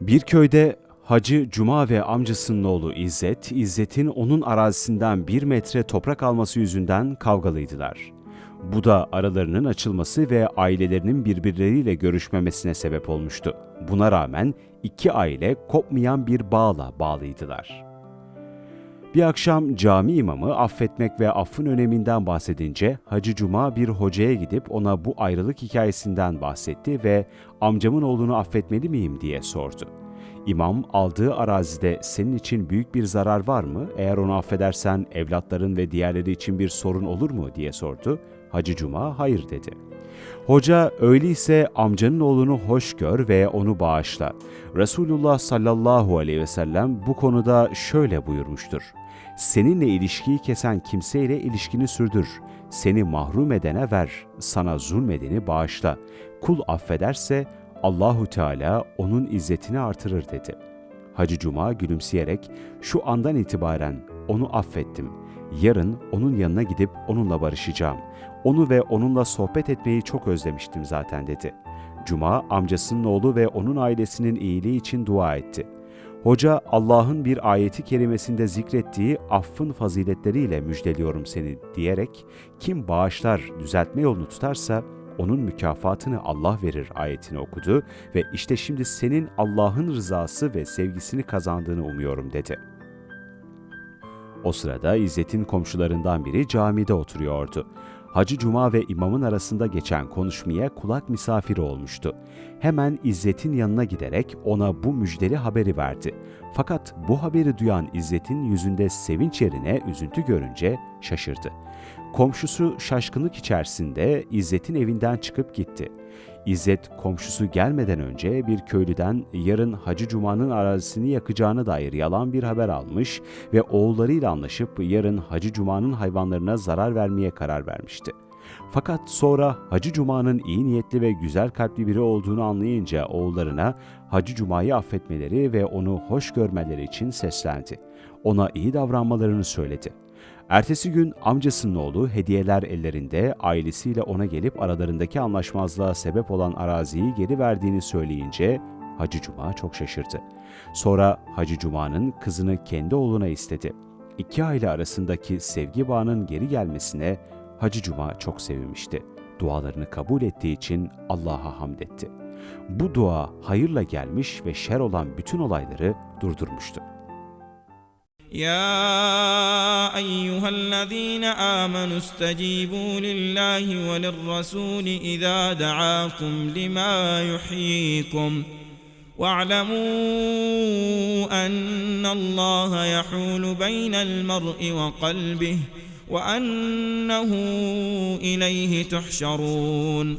Bir köyde Hacı Cuma ve amcasının oğlu İzzet, İzzet'in onun arazisinden bir metre toprak alması yüzünden kavgalıydılar. Bu da aralarının açılması ve ailelerinin birbirleriyle görüşmemesine sebep olmuştu. Buna rağmen iki aile kopmayan bir bağla bağlıydılar. Bir akşam cami imamı affetmek ve affın öneminden bahsedince Hacı Cuma bir hocaya gidip ona bu ayrılık hikayesinden bahsetti ve amcamın oğlunu affetmeli miyim diye sordu. İmam aldığı arazide senin için büyük bir zarar var mı? Eğer onu affedersen evlatların ve diğerleri için bir sorun olur mu diye sordu. Hacı Cuma hayır dedi. Hoca öyleyse amcanın oğlunu hoş gör ve onu bağışla. Resulullah sallallahu aleyhi ve sellem bu konuda şöyle buyurmuştur. Seninle ilişkiyi kesen kimseyle ilişkini sürdür. Seni mahrum edene ver, sana zulmedeni bağışla. Kul affederse Allahu Teala onun izzetini artırır dedi. Hacı Cuma gülümseyerek şu andan itibaren onu affettim. Yarın onun yanına gidip onunla barışacağım. Onu ve onunla sohbet etmeyi çok özlemiştim zaten dedi. Cuma amcasının oğlu ve onun ailesinin iyiliği için dua etti. Hoca Allah'ın bir ayeti kerimesinde zikrettiği affın faziletleriyle müjdeliyorum seni diyerek kim bağışlar düzeltme yolunu tutarsa onun mükafatını Allah verir ayetini okudu ve işte şimdi senin Allah'ın rızası ve sevgisini kazandığını umuyorum dedi. O sırada İzzet'in komşularından biri camide oturuyordu. Hacı Cuma ve imamın arasında geçen konuşmaya kulak misafiri olmuştu. Hemen İzzet'in yanına giderek ona bu müjdeli haberi verdi. Fakat bu haberi duyan İzzet'in yüzünde sevinç yerine üzüntü görünce şaşırdı. Komşusu şaşkınlık içerisinde İzzet'in evinden çıkıp gitti. İzzet komşusu gelmeden önce bir köylüden yarın Hacı Cuma'nın arazisini yakacağına dair yalan bir haber almış ve oğullarıyla anlaşıp yarın Hacı Cuma'nın hayvanlarına zarar vermeye karar vermişti. Fakat sonra Hacı Cuma'nın iyi niyetli ve güzel kalpli biri olduğunu anlayınca oğullarına Hacı Cuma'yı affetmeleri ve onu hoş görmeleri için seslendi. Ona iyi davranmalarını söyledi. Ertesi gün amcasının oğlu hediyeler ellerinde ailesiyle ona gelip aralarındaki anlaşmazlığa sebep olan araziyi geri verdiğini söyleyince Hacı Cuma çok şaşırdı. Sonra Hacı Cuma'nın kızını kendi oğluna istedi. İki aile arasındaki sevgi bağının geri gelmesine Hacı Cuma çok sevinmişti. Dualarını kabul ettiği için Allah'a hamd etti. Bu dua hayırla gelmiş ve şer olan bütün olayları durdurmuştu. يا أيها الذين آمنوا استجيبوا لله وللرسول إذا دعاكم لما يحييكم واعلموا أن الله يحول بين المرء وقلبه وأنه إليه تحشرون